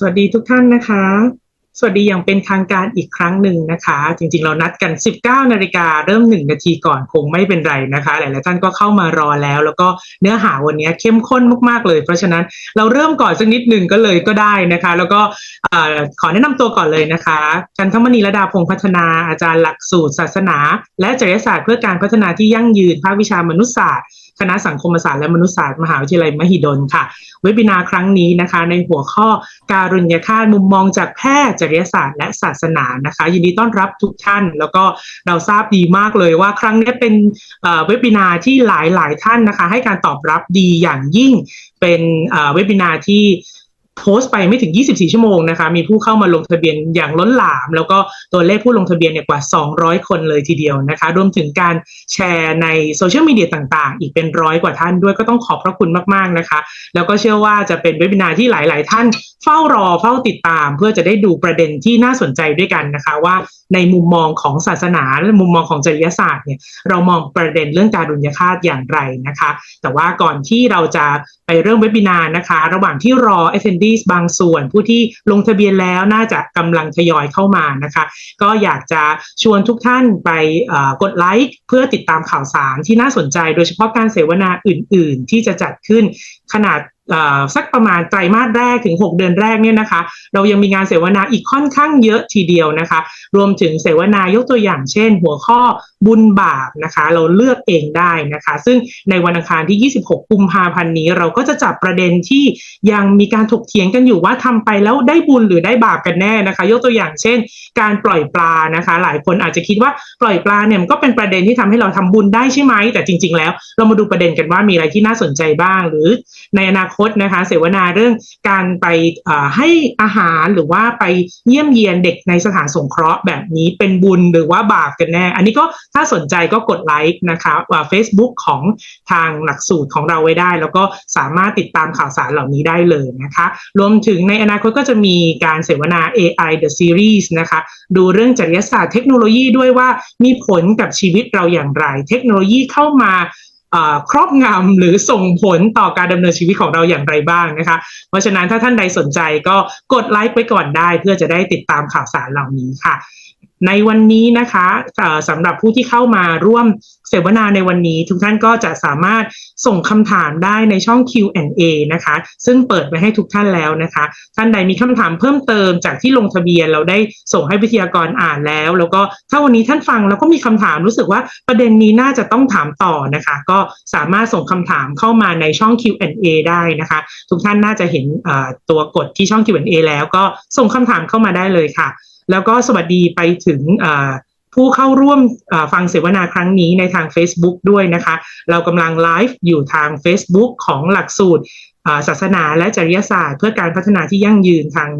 สวัสดีทุกท่านนะคะ สวัสดีอย่างเป็นทางการอีกครั้งหนึ่งนะคะ จริงๆเรานัดกัน 19 นาฬิกาเริ่ม 1 นาทีก่อนคงไม่เป็นไรนะคะ หลายๆท่านก็เข้ามารอแล้ว แล้วก็เนื้อหาวันนี้เข้มข้นมากๆเลย เพราะฉะนั้นเราเริ่มก่อนสักนิดหนึ่งก็เลยก็ได้นะคะ แล้วก็ขอแนะนำตัวก่อนเลยนะคะจันทมณีระดาพงพัฒนาอาจารย์หลักสูตรศาสนา และจริยศาสตร์เพื่อการพัฒนาที่ยั่งยืนภาควิชามนุษยศาสตร์คณะสังคมศาสตร์และมนุษยศาสตร์มหาวิทยาลัยมหิดลค่ะ เวบินาครั้งนี้นะคะ ในหัวข้อการุญยฆาตมุมมองจากแพทย์จริยศาสตร์และศาสนานะคะ ยินดีต้อนรับทุกท่าน แล้วก็เราทราบดีมากเลยว่าครั้งนี้เป็นเว็บินาร์ที่หลายหลายๆท่านนะคะ ให้การตอบรับดีอย่างยิ่งเป็นเว็บินาร์ที่ โพสต์ไปไม่ถึง 24 ชั่วโมงนะคะ มีผู้เข้ามาลงทะเบียนอย่างล้นหลาม แล้วก็ตัวเลขผู้ลงทะเบียนเนี่ยกว่า 200 คนเลยทีเดียวนะคะ รวมถึงการแชร์ในโซเชียลมีเดียต่างๆ อีกเป็นร้อยกว่าท่านด้วยก็ต้องขอบพระคุณมากๆนะคะ แล้วก็เชื่อว่าจะเป็นเวบินาร์ที่หลาย ๆ ท่านเฝ้ารอเฝ้าติดตาม เพื่อจะได้ดูประเด็นที่น่าสนใจด้วยกันนะคะ ว่าในมุมมองของศาสนาและมุมมองของจริยศาสตร์เนี่ยเรามองประเด็นเรื่องการดุลยฆาตอย่างไรนะคะ แต่ว่าก่อนที่เราจะไปเริ่มเวบินาร์นะคะ ระหว่างที่รอบางส่วน ผู้ที่ลงทะเบียนแล้วน่าจะกำลังทยอยเข้ามานะคะ ก็อยากจะชวนทุกท่านไปกดไลค์เพื่อติดตามข่าวสารที่น่าสนใจ โดยเฉพาะการเสวนาอื่น ๆ ที่จะจัดขึ้นขนาด สักประมาณไตรมาสแรกถึง 6 เดือนแรกเนี่ยนะคะ เรายังมีงานเสวนาอีกค่อนข้างเยอะทีเดียวนะคะ รวมถึงเสวนายกตัวอย่างเช่น หัวข้อบุญบาปนะคะ เราเลือกเองได้นะคะ ซึ่งในวันอังคารที่ 26 กุมภาพันธ์นี้ เราก็จะจับประเด็นที่ยังมีการถกเถียงกันอยู่ว่าทำไปแล้วได้บุญหรือได้บาปกันแน่นะคะ ยกตัวอย่างเช่น การปล่อยปลานะคะ หลายคนอาจจะคิดว่าปล่อยปลาเนี่ยมันก็เป็นประเด็นที่ทำให้เราทำบุญได้ใช่ไหมแต่จริง ๆ แล้ว เรามาดูประเด็นกันว่ามีอะไรที่น่าสนใจบ้าง หรือในอนาคตนะคะ เสวนาเรื่องการไปให้อาหารหรือว่าไปเยี่ยมเยียนเด็กในสถานสงเคราะห์แบบนี้เป็นบุญหรือว่าบาปกันแน่ อันนี้ก็ถ้าสนใจก็กดไลค์นะคะว่า Facebook ของทางหลักสูตรของเราไว้ได้ แล้วก็สามารถติดตามข่าวสารเหล่านี้ได้เลยนะคะ รวมถึงในอนาคตก็จะมีการเสวนา AI The Series นะคะ ดูเรื่องจริยศาสตร์เทคโนโลยีด้วยว่ามีผลกับชีวิตเราอย่างไร เทคโนโลยีเข้ามา ครอบงำหรือส่งผลต่อการดำเนินชีวิตของเราอย่างไรบ้างนะคะ เพราะฉะนั้นถ้าท่านใดสนใจก็กดไลค์ไปก่อนได้ เพื่อจะได้ติดตามข่าวสารเหล่านี้ค่ะในวันนี้นะคะสำหรับผู้ที่เข้ามาร่วมเสวนาในวันนี้ ทุกท่านก็จะสามารถส่งคำถามได้ในช่อง Q&A นะคะ ซึ่งเปิดไว้ให้ทุกท่านแล้วนะคะ ท่านใดมีคำถามเพิ่มเติมจากที่ลงทะเบียนเราได้ส่งให้วิทยากรอ่านแล้ว แล้วก็ถ้าวันนี้ท่านฟังแล้วก็มีคำถามรู้สึกว่าประเด็นนี้น่าจะต้องถามต่อนะคะ ก็สามารถส่งคำถามเข้ามาในช่อง Q&A ได้นะคะ ทุกท่านน่าจะเห็นตัวกดที่ช่อง Q&A แล้วก็ส่งคำถามเข้ามาได้เลยค่ะ แล้วก็สวัสดีไปถึงผู้เข้าร่วมฟังเสวนาครั้งนี้ในทาง Facebook ด้วยนะคะ เรากำลังไลฟ์อยู่ทาง Facebook ของหลักสูตรศาสนาและจริยศาสตร์ เพื่อการพัฒนาที่ยั่งยืนทาง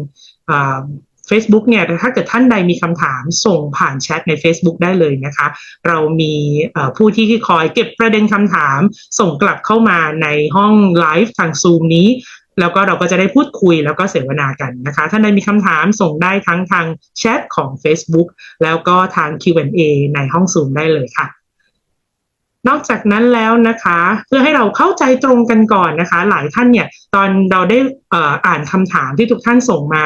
เอ่อ Facebook เนี่ยถ้าเกิดท่านใดมีคำถามส่งผ่านแชทใน Facebook ได้เลยนะคะ เรามีผู้ที่คอยเก็บประเด็นคำถามส่งกลับเข้ามาในห้องไลฟ์ทางซูมนี้ แล้วก็เราก็จะได้พูดคุยแล้วก็เสวนากันนะคะท่านใดมีคำถามส่งได้ทั้งทางแชทของ Facebook แล้วก็ทาง Q&A ในห้องซูมได้เลยค่ะ นอกจากนั้นแล้วนะคะ เพื่อให้เราเข้าใจตรงกันก่อนนะคะ หลายท่านเนี่ยตอนเราได้อ่านคำถามที่ทุกท่านส่งมา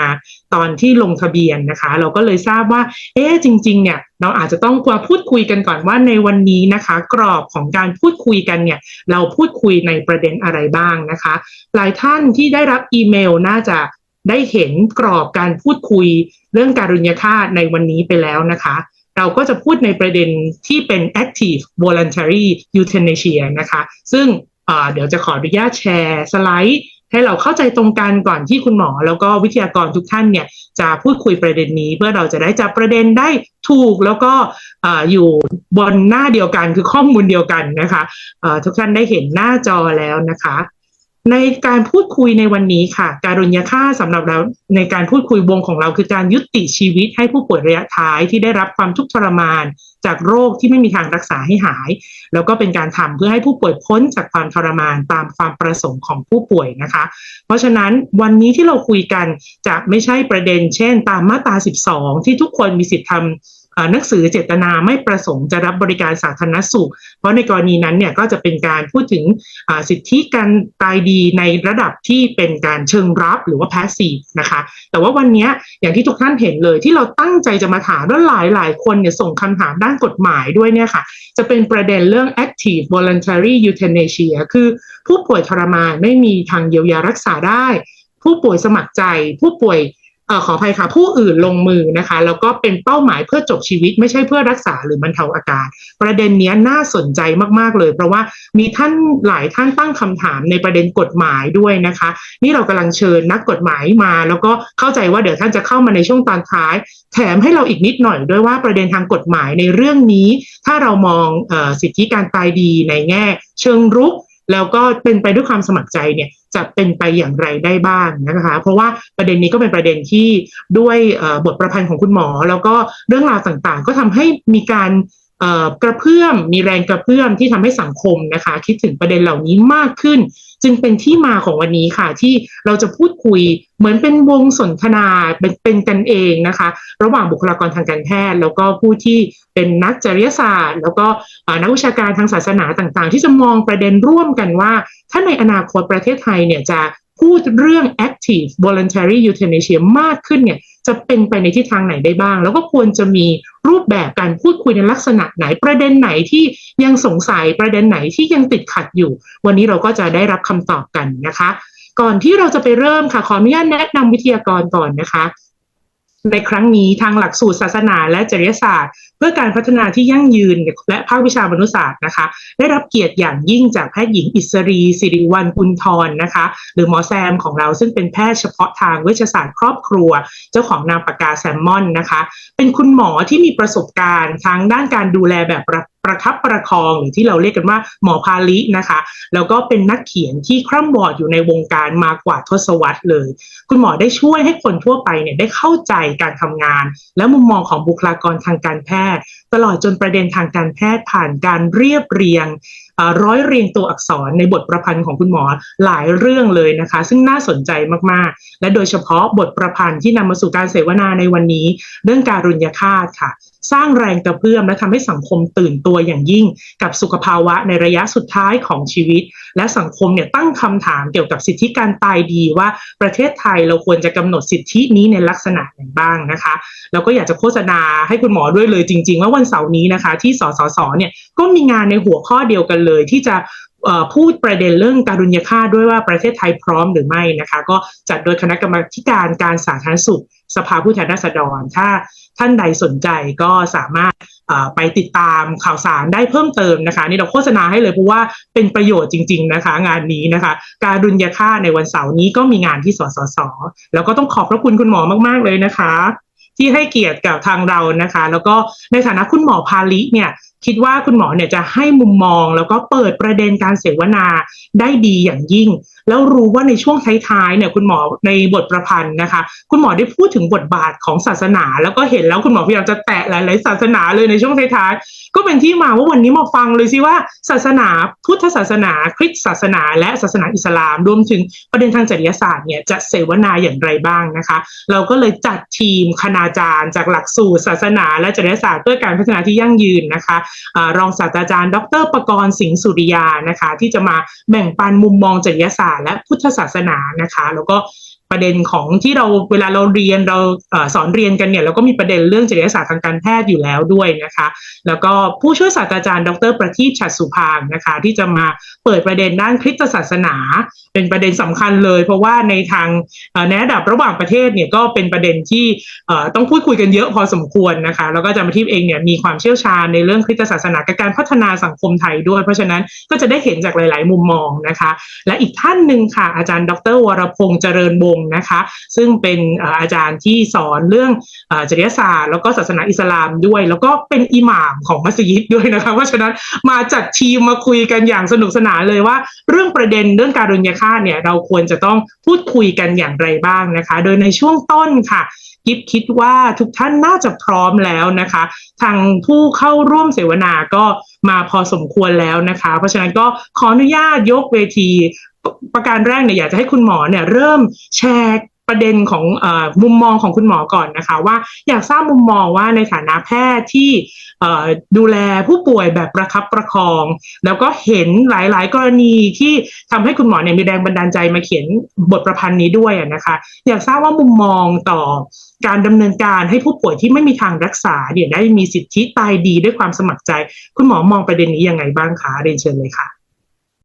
ตอนที่ลงทะเบียนนะคะ เราก็เลยทราบว่า เอ๊จริง ๆ เนี่ยเราอาจจะต้องกว่าพูดคุยกันก่อนว่าในวันนี้นะคะ กรอบของการพูดคุยกันเนี่ย เราพูดคุยในประเด็นอะไรบ้างนะคะ หลายท่านที่ได้รับอีเมลน่าจะได้เห็นกรอบการพูดคุยเรื่องการุญยฆาตในวันนี้ไปแล้วนะคะ เราก็จะพูดในประเด็นที่เป็น active voluntary euthanasia นะคะ ซึ่งเดี๋ยวจะขออนุญาตแชร์สไลด์ให้เราเข้าใจตรงกันก่อนที่คุณหมอ แล้วก็วิทยากรทุกท่านเนี่ยจะพูดคุยประเด็นนี้ เพื่อเราจะได้จับประเด็นได้ถูกแล้วก็ออยู่บนหน้าเดียวกันคือข้อมูลเดียวกันนะคะทุกท่านได้เห็นหน้าจอแล้วนะคะ ในการพูดคุยในวันนี้ค่ะ การุญยฆาตสำหรับเราในการพูดคุยวงของเราคือการยุติชีวิตให้ผู้ป่วยระยะท้ายที่ได้รับความทุกข์ทรมาน จากโรคที่ไม่มีทางรักษาให้หาย แล้วก็เป็นการทำเพื่อให้ผู้ป่วยพ้นจากความทรมานตามความประสงค์ของผู้ป่วยนะคะ เพราะฉะนั้นวันนี้ที่เราคุยกันจะไม่ใช่ประเด็น เช่น ตามมาตรา 12 ที่ทุกคนมีสิทธิ์ทำ หนังสือเจตนาไม่ประสงค์จะรับบริการสาธารณสุข เพราะในกรณีนั้นเนี่ยก็จะเป็นการพูดถึงสิทธิการตายดีในระดับที่เป็นการเชิงรับหรือว่า passive นะคะ แต่ว่าวันนี้อย่างที่ทุกท่านเห็นเลยที่เราตั้งใจจะมาถามแล้วหลายหลายๆคนเนี่ยส่งคำถามด้านกฎหมายด้วยเนี่ยค่ะจะเป็นประเด็นเรื่อง active voluntary euthanasia คือผู้ป่วยทรมานไม่มีทางเยียวยารักษาได้ ผู้ป่วยสมัครใจ ผู้ป่วย ขออภัยค่ะผู้อื่นลงมือนะคะแล้วก็เป็นเป้าหมายเพื่อจบชีวิต ไม่ใช่เพื่อรักษาหรือบรรเทาอาการ ประเด็นนี้น่าสนใจมาก ๆ เลย เพราะว่ามีท่านหลายท่านตั้งคำถามในประเด็นกฎหมายด้วยนะคะ นี่เรากำลังเชิญนักกฎหมายมา แล้วก็เข้าใจว่าเดี๋ยวท่านจะเข้ามาในช่วงตอนท้าย แถมให้เราอีกนิดหน่อยด้วยว่าประเด็นทางกฎหมายในเรื่องนี้ ถ้าเรามองออสิทธิการตายดีในแง่ เชิงรุกแล้วก็เป็นไปด้วยความสมัครใจเนี่ย จะเป็นไปอย่างไรได้บ้างนะคะ เพราะว่าประเด็นนี้ก็เป็นประเด็นที่ด้วยบทประพันธ์ของคุณหมอ แล้วก็เรื่องราวต่างๆ ก็ทำให้มีการกระเพื่อมมีแรงกระเพื่อมที่ทำให้สังคมนะคะ คิดถึงประเด็นเหล่านี้มากขึ้น จึงเป็นที่มาของวันนี้ค่ะ ที่เราจะพูดคุยเหมือนเป็นวงสนทนาเป็นเป็นกันเองนะคะ ระหว่างบุคลากรทางการแพทย์ แล้วก็ผู้ที่เป็นนักจริยศาสตร์ แล้วก็นักวิชาการทางศาสนาต่างๆ ที่จะมองประเด็นร่วมกันว่า ถ้าในอนาคตประเทศไทยเนี่ยจะพูดเรื่อง active voluntary euthanasia มากขึ้นเนี่ย จะเป็นไปในทิศทางไหนได้บ้าง แล้วก็ควรจะมีรูปแบบการพูดคุยในลักษณะไหนประเด็นไหนที่ยังสงสัยประเด็นไหนที่ยังติดขัดอยู่ วันนี้เราก็จะได้รับคำตอบกันนะคะ ก่อนที่เราจะไปเริ่มค่ะขออนุญาตแนะนำวิทยากรก่อนนะคะในครั้งนี้ทางหลักสูตรศาสนาและจริยศาสตร์ พื่อการพัฒนาที่ยั่งยืนและภาควิชามนุษยศาสตร์นะคะ ได้รับเกียรติอย่างยิ่งจากแพทย์หญิงอิสรีสิริวัลกุลทรนะคะ หรือหมอแซมของเราซึ่งเป็นแพทย์เฉพาะทางเวชศาสตร์ครอบครัว เจ้าของนามปากกาแซมมอนนะคะ เป็นคุณหมอที่มีประสบการณ์ทั้งด้านการดูแลแบบประประคับประคองหรือที่เราเรียกกันว่าหมอพาลินะคะ แล้วก็เป็นนักเขียนที่คร่ำวอดอยู่ในวงการมากว่าทศวรรษเลย คุณหมอได้ช่วยให้คนทั่วไปเนี่ยได้เข้าใจการทำงาน และมุมมองของบุคลากรทางการแพทย์ตลอดจนประเด็นทางการแพทย์ผ่านการเรียบเรียง ร้อยเรียงตัวอักษรในบทประพันธ์ของคุณหมอหลายเรื่องเลยนะคะ ซึ่งน่าสนใจมากๆ และโดยเฉพาะบทประพันธ์ที่นำมาสู่การเสวนาในวันนี้ เรื่องการุญยฆาตค่ะสร้างแรงกระเพื่อมและทำให้สังคมตื่นตัวอย่างยิ่ง กับสุขภาวะในระยะสุดท้ายของชีวิต และสังคมเนี่ยตั้งคำถามเกี่ยวกับสิทธิการตายดีว่าประเทศไทยเราควรจะกำหนดสิทธินี้ในลักษณะไหนบ้างนะคะแล้วก็อยากจะโฆษณาให้คุณหมอด้วยเลยจริง ๆ ว่าวันเสาร์นี้นะคะ ที่สสสเนี่ยก็มีงานในหัวข้อเดียวกันเลยที่จะพูดประเด็นเรื่องการุญยฆาตด้วยว่าประเทศไทยพร้อมหรือไม่นะคะ ก็จัดโดยคณะกรรมการการสาธารณสุข สภาผู้แทนราษฎร ถ้าท่านใดสนใจก็สามารถไปติดตามข่าวสารได้เพิ่มเติมนะคะ นี่เราโฆษณาให้เลยเพราะว่าเป็นประโยชน์จริง ๆนะคะ งานนี้นะคะ การดุลยค่าตในวันเสาร์นี้ก็มีงานที่สสส แล้วก็ต้องขอบพระคุณคุณหมอมาก ๆเลยนะคะที่ให้เกียรติกับทางเรานะคะ แล้วก็ในฐานะคุณหมอพาลิเนี่ย คิดว่าคุณหมอเนี่ยจะให้มุมมอง แล้วก็เปิดประเด็นการเสวนาได้ดีอย่างยิ่ง แล้วรู้ว่าในช่วงท้ายๆเนี่ยคุณหมอในบทประพันธ์นะคะ คุณหมอได้พูดถึงบทบาทของศาสนา แล้วก็เห็นแล้วคุณหมอพยายามจะแตะหลายๆศาสนาเลยในช่วงท้ายๆก็เป็นที่มาว่าวันนี้มาฟังเลยสิว่าศาสนาพุทธศาสนา คริสต์ศาสนา และศาสนาอิสลามรวมถึงประเด็นทางจริยศาสตร์เนี่ยจะเสวนาอย่างไรบ้างนะคะ เราก็เลยจัดทีมคณาจารย์ จากหลักสูตรศาสนา และจริยศาสตร์เพื่อการพัฒนาที่ยั่งยืนนะคะอารองศาสตราจารย์ ดร ประกรณ์สิงห์สุริยานะคะ ที่จะมาแบ่งปันมุมมองจริยศาสตร์และพุทธศาสนานะคะ แล้วก็ ประเด็นของที่เราเวลาเราเรียนเราสอนเรียนกันเนี่ยเราก็มีประเด็นเรื่องจริยศาสตร์ทางการแพทย์อยู่แล้วด้วยนะคะ แล้วก็ผู้ช่วยศาสตราจารย์ดร ประทีปฉัตรสุพางนะคะ ที่จะมาเปิดประเด็นด้านคริสตศาสนา เป็นประเด็นสำคัญเลย เพราะว่าในทางในระดับระหว่างประเทศเนี่ยก็เป็นประเด็นที่ต้องพูดคุยกันเยอะพอสมควรนะคะ แล้วก็อาจารย์ประทีปเองเนี่ยมีความเชี่ยวชาญในเรื่องคริสตศาสนากับการพัฒนาสังคมไทยด้วย เพราะฉะนั้นก็จะได้เห็นจากหลาย ๆ มุมมองนะคะ และอีกท่านหนึ่งค่ะอาจารย์ ดร วรพงษ์เจริญวงศนะคะ ซึ่งเป็นอาจารย์ที่สอนเรื่องจริยศาสตร์ แล้วก็ศาสนาอิสลามด้วย แล้วก็เป็นอิหม่ามของมัสยิดด้วยนะคะเพราะฉะนั้นมาจัดทีมมาคุยกันอย่างสนุกสนานเลยว่า เรื่องประเด็นเรื่องการุญยฆาตเนี่ยเราควรจะต้องพูดคุยกันอย่างไรบ้างนะคะ โดยในช่วงต้นค่ะกิฟคิดว่าทุกท่านน่าจะพร้อมแล้วนะคะ ทางผู้เข้าร่วมเสวนาก็มาพอสมควรแล้วนะคะ เพราะฉะนั้นก็ขออนุญาตยกเวที ประการแรกเนี่ยอยากจะให้คุณหมอเนี่ยเริ่มแชร์ประเด็นของอมุมมองของคุณหมอก่อนนะคะว่าอยากทราบมุมมองว่าในฐานะแพทย์ที่ดูแลผู้ป่วยแบบประคับประคอง แล้วก็เห็นหลายๆ กรณีที่ทำให้คุณหมอเนี่ยมีแรงบันดาลใจมาเขียนบทประพันธ์นี้ด้วยนะคะอยากทราบว่ามุมมองต่อการดำเนินการให้ผู้ป่วยที่ไม่มีทางรักษาเนี่ยได้มีสิทธิตายดีด้วยความสมัครใจ คุณหมอมองประเด็นนี้ยังไงบ้างคะเรียนเชิญเลยค่ะ